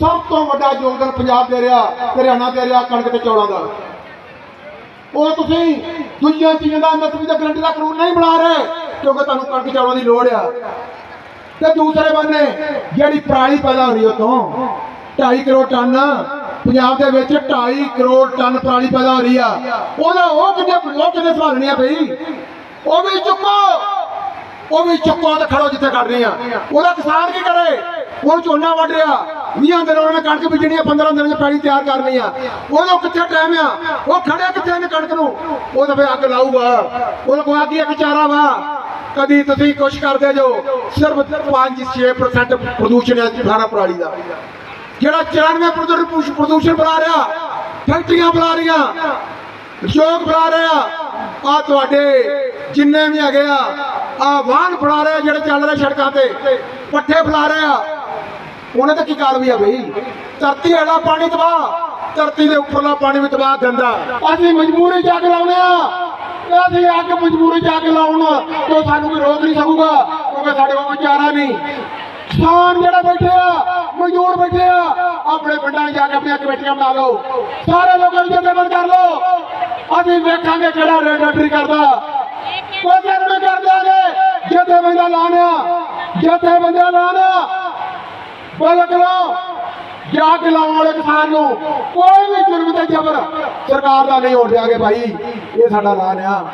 ਸਭ ਤੋਂ ਵੱਡਾ ਯੋਗਦਾਨ ਪੰਜਾਬ ਦੇ ਰਿਹਾ, ਹਰਿਆਣਾ ਦੇ ਰਿਹਾ, ਕਣਕ ਤੇ ਚੌਲਾਂ ਦਾ। ਉਹ ਤੁਸੀਂ ਦੂਜੀਆਂ ਚੀਜ਼ਾਂ ਦਾ ਐਮਐਸਪੀ ਦਾ ਗਰੰਟੀ ਦਾ ਕਾਨੂੰਨ ਨਹੀਂ ਬਣਾ ਰਹੇ, ਕਿਉਂਕਿ ਤੁਹਾਨੂੰ ਕਣਕ ਚੌਲਾਂ ਦੀ ਲੋੜ ਆ। ਤੇ ਦੂਸਰੇ ਬੰਨੇ, ਜਿਹੜੀ ਪਰਾਲੀ ਪੈਦਾ ਹੋ ਰਹੀ ਉਹ ਤੋਂ 2.5 ਕਰੋੜ ਟਨ, ਪੰਜਾਬ ਦੇ ਵਿੱਚ 2.5 ਕਰੋੜ ਟਨ ਪਰਾਲੀ ਪੈਦਾ ਹੋ ਰਹੀ ਆ। ਉਹਦਾ ਉਹ ਕਿੰਨੇ ਉਹ ਕਿੰਨੇ ਸੰਭਾਲਣੀ ਆ ਬਈ? ਉਹ ਵੀ ਚੁੱਕੋ! ਉਹ ਵੀ ਚੁੱਕੋ ਤੇ ਖੜੋ ਜਿੱਥੇ ਕੱਢ ਰਹੇ ਆ। ਉਹਦਾ ਕਿਸਾਨ ਕੀ ਕਰੇ? ਉਹ ਝੋਨਾ ਵੱਢ ਰਿਹਾ। 20 ਦਿਨ ਉਹਨਾਂ ਕਣਕ ਬੀਜਣੀ ਆ 15 ਦਿਨਾਂ ਚ ਪੈਲੀ ਤਿਆਰ ਕਰਨੀ ਆ। ਉਹਦਾ ਕਿੱਥੇ ਟਾਈਮ ਆ? ਉਹ ਖੜਿਆ ਕਿੱਥੇ ਨੇ ਕਣਕ ਨੂੰ? ਉਹ ਤਾਂ ਫੇ ਅੱਗ ਲਾਊਗਾ। ਉਹਦਾ ਕੋਈ ਅੱਗ ਹੀ ਵਾ। ਕਦੀ ਤੁਸੀਂ ਕੁਛ ਕਰਦੇ ਜੋ, ਸਿਰਫ 5-6% ਪ੍ਰਦੂਸ਼ਣ ਹੈ ਸਾਰਾ ਪਰਾਲੀ ਦਾ। ਜਿਹੜਾ 94 ਪ੍ਰਦੂਸ਼ਣ ਪ੍ਰਦੂਸ਼ਣ ਬਣਾ ਰਿਹਾ, ਫੈਕਟਰੀਆਂ ਬਣਾ ਰਹੀਆਂ, ਉਦਯੋਗ ਬਣਾ ਰਿਹਾ। ਆ ਆ ਤੁਹਾਡੇ ਜਿੰਨੇ ਵੀ ਹੈਗੇ ਆ ਆ ਵਾਹਨ ਬਣਾ ਰਹੇ ਜਿਹੜੇ ਚੱਲ ਰਹੇ ਸੜਕਾਂ ਤੇ, ਪੱਠੇ ਬਣਾ ਰਹੇ। ਆ ਉਹਨਾਂ ਤੇ ਕੀ ਕਾਰਵਾਈ ਆ ਬਈ? ਧਰਤੀ ਹੇਠਾਂ ਪਾਣੀ ਤਬਾਹ, ਧਰਤੀ ਦੇ ਉੱਪਰਲਾ ਪਾਣੀ ਵੀ ਤਬਾਹ ਗੰਦਾ। ਅਸੀਂ ਮਜਬੂਰੀ ਜਾ ਲਾਉਨੇ ਆ। ਅਸੀਂ ਅੱਗ ਮਜਬੂਰੀ ਜਾ ਲਾਉਣ ਤੇ ਸਾਨੂੰ ਕੋਈ ਰੋਕ ਨਹੀਂ ਸਕੂਗਾ, ਕਿਉਂਕਿ ਸਾਡੇ ਕੋਲ ਕੋਈ ਚਾਰਾ ਨਹੀਂ। ਕਿਸਾਨ ਜਿਹੜੇ ਬੈਠੇ ਆ, ਮਜ਼ਦੂਰ ਬੈਠੇ ਆ, ਆਪਣੇ ਪਿੰਡਾਂ 'ਚ ਜਾ ਕੇ ਆਪਣੀਆਂ ਕਮੇਟੀਆਂ ਬਣਾ ਲਓ। ਸਾਰੇ ਲੋਕਾਂ ਨੂੰ ਜਥੇਬੰਦ ਕਰ ਲਓ। ਅਸੀਂ ਵੇਖਾਂਗੇ ਕਿਹੜਾ ਰੇਡ ਐਂਟਰੀ ਕਰਦਾ। ਕੋਈ ਜਥੇਬੰਦਾਂ ਲਾਣਿਆ ਜਥੇਬੰਦਾਂ ਲਾਣਿਆ ਬਲਕ ਲਓ। ਜਾ ਕੇ ਲਾਉਣ ਵਾਲੇ ਕਿਸਾਨ ਨੂੰ ਕੋਈ ਵੀ ਜੁਰਮ ਤੇ ਜ਼ਬਰ ਸਰਕਾਰ ਦਾ ਨਹੀਂ ਹੋਣ ਦਿਆਂਗੇ ਭਾਈ। ਇਹ ਸਾਡਾ ਐਲਾਨ ਆ।